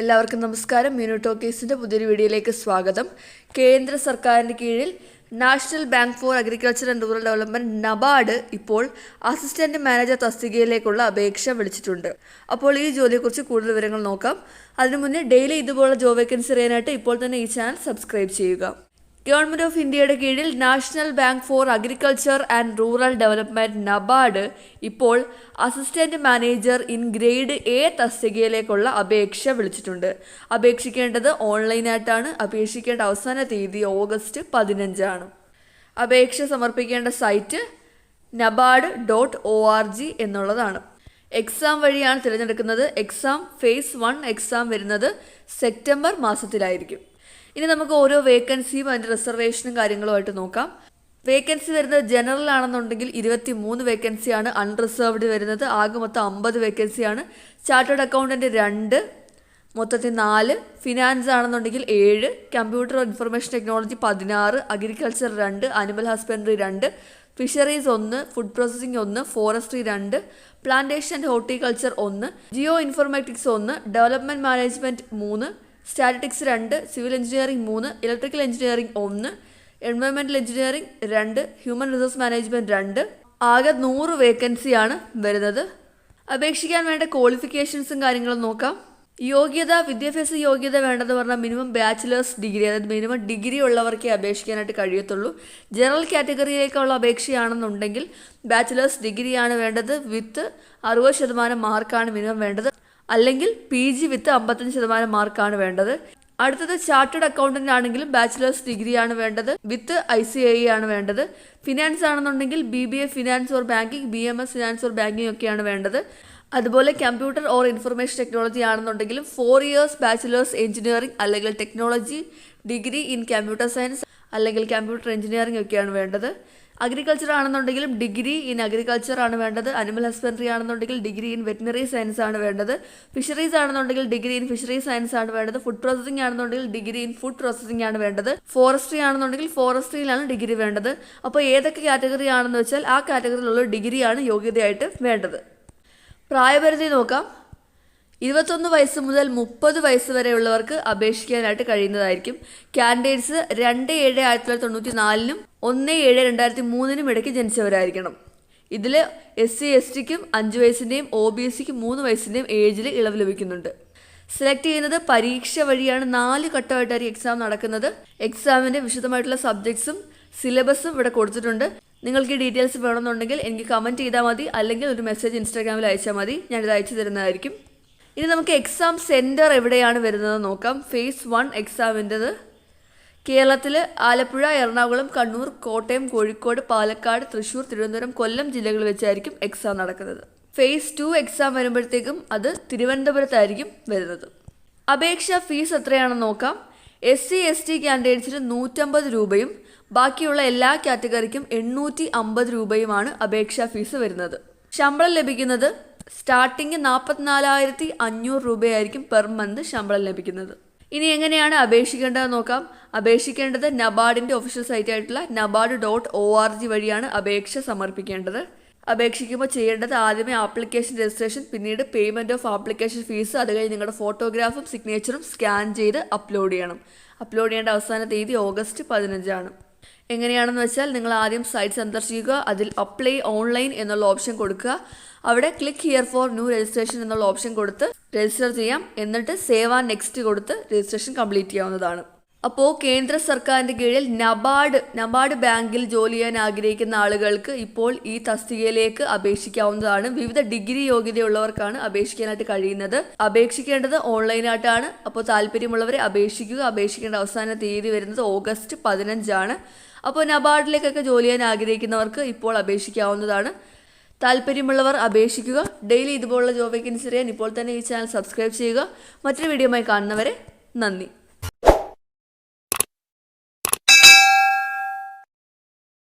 എല്ലാവർക്കും നമസ്കാരം. മ്യൂണിറ്റോ ടോക്കീസിന്റെ പുതിയൊരു വീഡിയോയിലേക്ക് സ്വാഗതം. കേന്ദ്ര സർക്കാരിന്റെ കീഴിൽ national bank for agriculture and rural development NABARD ഇപ്പോൾ അസിസ്റ്റന്റ് മാനേജർ തസ്തികയിലേക്കുള്ള അപേക്ഷ വിളിച്ചിട്ടുണ്ട്. അപ്പോൾ ഈ ജോലിയെക്കുറിച്ച് കൂടുതൽ വിവരങ്ങൾ നോക്കാം. അതിനു മുന്നേ ഡെയിലി ഇതുപോലുള്ള ജോബ് വേക്കൻസി അറിയാനായിട്ട് ഇപ്പോൾ തന്നെ ഈ ചാനൽ സബ്സ്ക്രൈബ് ചെയ്യുക. ഗവൺമെന്റ് ഓഫ് ഇന്ത്യയുടെ കീഴിൽ national bank for agriculture and rural development NABARD ഇപ്പോൾ assistant manager in grade A തസ്തികയിലേക്കുള്ള അപേക്ഷ വിളിച്ചിട്ടുണ്ട്. അപേക്ഷിക്കേണ്ടത് ഓൺലൈനായിട്ടാണ്. അപേക്ഷിക്കേണ്ട അവസാന തീയതി ഓഗസ്റ്റ് പതിനഞ്ചാണ്. അപേക്ഷ സമർപ്പിക്കേണ്ട site NABARD dot O R G എന്നുള്ളതാണ്. എക്സാം വഴിയാണ് തിരഞ്ഞെടുക്കുന്നത്. എക്സാം ഫേസ് വൺ എക്സാം വരുന്നത് സെപ്റ്റംബർ മാസത്തിലായിരിക്കും. ഇനി നമുക്ക് ഓരോ വേക്കൻസിയും അതിന്റെ റിസർവേഷനും കാര്യങ്ങളുമായിട്ട് നോക്കാം. വേക്കൻസി വരുന്നത് ജനറൽ ആണെന്നുണ്ടെങ്കിൽ ഇരുപത്തി മൂന്ന് വേക്കൻസിയാണ് അൺറിസർവ്ഡ് വരുന്നത്. ആകെ മൊത്തം അമ്പത് വേക്കൻസിയാണ് ചാർട്ടേഡ് അക്കൗണ്ടന്റ് രണ്ട് മൊത്തത്തിൽ നാല്. ഫിനാൻസ് ആണെന്നുണ്ടെങ്കിൽ ഏഴ്. കമ്പ്യൂട്ടർ ഇൻഫർമേഷൻ ടെക്നോളജി പതിനാറ്. അഗ്രികൾച്ചർ രണ്ട്. അനിമൽ ഹസ്ബൻഡറി രണ്ട്. ഫിഷറീസ് ഒന്ന്. ഫുഡ് പ്രോസസ്സിംഗ് ഒന്ന്. ഫോറസ്ട്രി രണ്ട്. പ്ലാന്റേഷൻ ആൻഡ് ഹോർട്ടിക്കൾച്ചർ ഒന്ന്. ജിയോ ഇൻഫർമാറ്റിക്സ് ഒന്ന്. ഡെവലപ്മെന്റ് മാനേജ്മെന്റ് മൂന്ന്. സ്റ്റാറ്റിറ്റിക്സ് രണ്ട് സിവിൽ എഞ്ചിനീയറിംഗ് മൂന്ന് ഇലക്ട്രിക്കൽ എഞ്ചിനീയറിംഗ് ഒന്ന് എൻവയോൺമെന്റൽ എഞ്ചിനീയറിംഗ് രണ്ട് ഹ്യൂമൻ റിസോഴ്സ് മാനേജ്മെന്റ് രണ്ട്. ആകെ നൂറ് വേക്കൻസിയാണ് വരുന്നത്. അപേക്ഷിക്കാൻ വേണ്ട ക്വാളിഫിക്കേഷൻസും കാര്യങ്ങളും നോക്കാം. യോഗ്യത വിദ്യാഭ്യാസ യോഗ്യത വേണ്ടതെന്ന് പറഞ്ഞാൽ മിനിമം ബാച്ചിലേഴ്സ് ഡിഗ്രി അതായത് മിനിമം ഡിഗ്രി ഉള്ളവർക്കേ അപേക്ഷിക്കാനായിട്ട് കഴിയത്തുള്ളൂ. ജനറൽ കാറ്റഗറിയിലേക്കുള്ള അപേക്ഷയാണെന്നുണ്ടെങ്കിൽ ബാച്ചിലേഴ്സ് ഡിഗ്രിയാണ് വേണ്ടത് വിത്ത് അറുപത് ശതമാനം മാർക്കാണ് മിനിമം വേണ്ടത്. അല്ലെങ്കിൽ പി ജി വിത്ത് അമ്പത്തഞ്ച് ശതമാനം മാർക്കാണ് വേണ്ടത്. അടുത്തത് ചാർട്ടേഡ് അക്കൗണ്ടന്റ് ആണെങ്കിലും ബാച്ചിലേഴ്സ് ഡിഗ്രിയാണ് വേണ്ടത്. വിത്ത് ഐ സി ഐ ആണ് വേണ്ടത്. ഫിനാൻസ് ആണെന്നുണ്ടെങ്കിൽ B B A finance or banking B M S finance or banking ഒക്കെയാണ് വേണ്ടത്. അതുപോലെ കമ്പ്യൂട്ടർ ഓർ ഇൻഫർമേഷൻ ടെക്നോളജി ആണെന്നുണ്ടെങ്കിലും ഫോർ ഇയേഴ്സ് ബാച്ചിലേഴ്സ് എഞ്ചിനീയറിംഗ് അല്ലെങ്കിൽ technology degree in computer science അല്ലെങ്കിൽ കമ്പ്യൂട്ടർ എഞ്ചിനീയറിംഗ് ഒക്കെയാണ് വേണ്ടത്. അഗ്രികൾച്ചർ ആണെന്നുണ്ടെങ്കിലും ഡിഗ്രി ഇൻ അഗ്രികൾച്ചർ ആണ് വേണ്ടത്. അനിമൽ ഹസ്ബൻഡറി ആണെന്നുണ്ടെങ്കിൽ ഡിഗ്രി ഇൻ വെറ്റിനറി സയൻസ് ആണ് വേണ്ടത്. ഫിഷറീസ് ആണെന്നുണ്ടെങ്കിൽ ഡിഗ്രി ഇൻ ഫിഷറി സയൻസ് ആണ് വേണ്ടത്. ഫുഡ് പ്രോസസ്സിംഗ് ആണെന്നുണ്ടെങ്കിൽ ഡിഗ്രി ഇൻ ഫുഡ് പ്രോസസ്സിംഗ് ആണ് വേണ്ടത്. ഫോറസ്ട്രി ആണെന്നുണ്ടെങ്കിൽ ഫോറസ്ട്രിയിലാണ് ഡിഗ്രി വേണ്ടത്. അപ്പോൾ ഏതൊക്കെ കാറ്റഗറി ആണെന്ന് വെച്ചാൽ ആ കാറ്റഗറിയിലുള്ള ഡിഗ്രിയാണ് യോഗ്യതയായിട്ട് വേണ്ടത്. പ്രായപരിധി നോക്കാം. ഇരുപത്തൊന്ന് വയസ്സ് മുതൽ മുപ്പത് വയസ്സ് വരെയുള്ളവർക്ക് അപേക്ഷിക്കാനായിട്ട് കഴിയുന്നതായിരിക്കും. കാൻഡിഡേറ്റ്സ് രണ്ട് ഏഴ് ആയിരത്തി തൊള്ളായിരത്തി തൊണ്ണൂറ്റി നാലിനും ഒന്ന് ഏഴ് രണ്ടായിരത്തി മൂന്നിനും ഇടയ്ക്ക് ജനിച്ചവരായിരിക്കണം. ഇതിൽ എസ് സി എസ് ടിക്കും അഞ്ച് വയസ്സിന്റെയും ഒ ബി സിക്ക് മൂന്ന് വയസ്സിന്റെയും ഏജിൽ ഇളവ് ലഭിക്കുന്നുണ്ട്. സെലക്ട് ചെയ്യുന്നത് പരീക്ഷ വഴിയാണ് നാല് ഘട്ടമായിട്ടായിരിക്കും എക്സാം നടക്കുന്നത്. എക്സാമിന്റെ വിശദമായിട്ടുള്ള സബ്ജക്ട്സും സിലബസും ഇവിടെ കൊടുത്തിട്ടുണ്ട്. നിങ്ങൾക്ക് ഡീറ്റെയിൽസ് വേണമെന്നുണ്ടെങ്കിൽ എനിക്ക് കമന്റ് ചെയ്താൽ മതി. അല്ലെങ്കിൽ ഒരു മെസ്സേജ് ഇൻസ്റ്റാഗ്രാമിൽ അയച്ചാൽ മതി. ഞാനിത് അയച്ചു തരുന്നതായിരിക്കും. ഇനി നമുക്ക് എക്സാം സെന്റർ എവിടെയാണ് വരുന്നത് നോക്കാം. ഫേസ് വൺ എക്സാമിന്റെത് കേരളത്തിൽ ആലപ്പുഴ എറണാകുളം കണ്ണൂർ കോട്ടയം കോഴിക്കോട് പാലക്കാട് തൃശ്ശൂർ തിരുവനന്തപുരം കൊല്ലം ജില്ലകളിൽ വെച്ചായിരിക്കും എക്സാം നടക്കുന്നത്. ഫേസ് ടു എക്സാം വരുമ്പോഴത്തേക്കും അത് തിരുവനന്തപുരത്തായിരിക്കും വരുന്നത്. അപേക്ഷാ ഫീസ് എത്രയാണെന്ന് നോക്കാം. എസ് സി എസ് ടി കാൻഡിഡേറ്റ്സിന് നൂറ്റമ്പത് രൂപയും ബാക്കിയുള്ള എല്ലാ കാറ്റഗറിക്കും എണ്ണൂറ്റി അമ്പത് രൂപയുമാണ് അപേക്ഷാ ഫീസ് വരുന്നത്. ശമ്പളം ലഭിക്കുന്നത് സ്റ്റാർട്ടിങ് നാൽപ്പത്തിനാലായിരത്തി അഞ്ഞൂറ് രൂപയായിരിക്കും പെർ മന്ത് ശമ്പളം ലഭിക്കുന്നത്. ഇനി എങ്ങനെയാണ് അപേക്ഷിക്കേണ്ടത് നോക്കാം. അപേക്ഷിക്കേണ്ടത് നബാർഡിന്റെ ഒഫീഷ്യൽ സൈറ്റ് ആയിട്ടുള്ള NABARD dot O R G വഴിയാണ് അപേക്ഷ സമർപ്പിക്കേണ്ടത്. അപേക്ഷിക്കുമ്പോൾ ചെയ്യേണ്ടത് ആദ്യമേ ആപ്ലിക്കേഷൻ രജിസ്ട്രേഷൻ പിന്നീട് പേയ്മെന്റ് ഓഫ് ആപ്ലിക്കേഷൻ ഫീസ് അത് കഴിഞ്ഞ് നിങ്ങളുടെ ഫോട്ടോഗ്രാഫും സിഗ്നേച്ചറും സ്കാൻ ചെയ്ത് അപ്ലോഡ് ചെയ്യണം. അപ്ലോഡ് ചെയ്യേണ്ട അവസാന തീയതി ഓഗസ്റ്റ് പതിനഞ്ചാണ്. എങ്ങനെയാണെന്ന് വെച്ചാൽ നിങ്ങൾ ആദ്യം സൈറ്റ് സന്ദർശിക്കുക അതിൽ അപ്ലൈ ഓൺലൈൻ എന്നുള്ള ഓപ്ഷൻ കൊടുക്കുക. അവിടെ click here for new registration എന്നുള്ള ഓപ്ഷൻ കൊടുത്ത് രജിസ്റ്റർ ചെയ്യാം. എന്നിട്ട് സേവ് ആ നെക്സ്റ്റ് കൊടുത്ത് രജിസ്ട്രേഷൻ കംപ്ലീറ്റ് ചെയ്യാവുന്നതാണ്. അപ്പോൾ കേന്ദ്ര സർക്കാരിന്റെ കീഴിൽ നബാർഡ് നബാർഡ് ബാങ്കിൽ ജോലി ചെയ്യാൻ ആഗ്രഹിക്കുന്ന ആളുകൾക്ക് ഇപ്പോൾ ഈ തസ്തികയിലേക്ക് അപേക്ഷിക്കാവുന്നതാണ്. വിവിധ ഡിഗ്രി യോഗ്യതയുള്ളവർക്കാണ് അപേക്ഷിക്കാനായിട്ട് കഴിയുന്നത്. അപേക്ഷിക്കേണ്ടത് ഓൺലൈനായിട്ടാണ്. അപ്പോൾ താല്പര്യമുള്ളവരെ അപേക്ഷിക്കുക. അപേക്ഷിക്കേണ്ട അവസാന തീയതി വരുന്നത് ഓഗസ്റ്റ് പതിനഞ്ചാണ്. അപ്പോൾ നബാർഡിലേക്കൊക്കെ ജോലി ചെയ്യാൻ ആഗ്രഹിക്കുന്നവർക്ക് ഇപ്പോൾ അപേക്ഷിക്കാവുന്നതാണ്. താല്പര്യമുള്ളവർ അപേക്ഷിക്കുക. ഡെയിലി ഇതുപോലുള്ള ജോബ് വേക്കൻസി അറിയാൻ ഇപ്പോൾ തന്നെ ഈ ചാനൽ സബ്സ്ക്രൈബ് ചെയ്യുക. മറ്റൊരു വീഡിയോയുമായി കാണുന്നവരെ നന്ദി.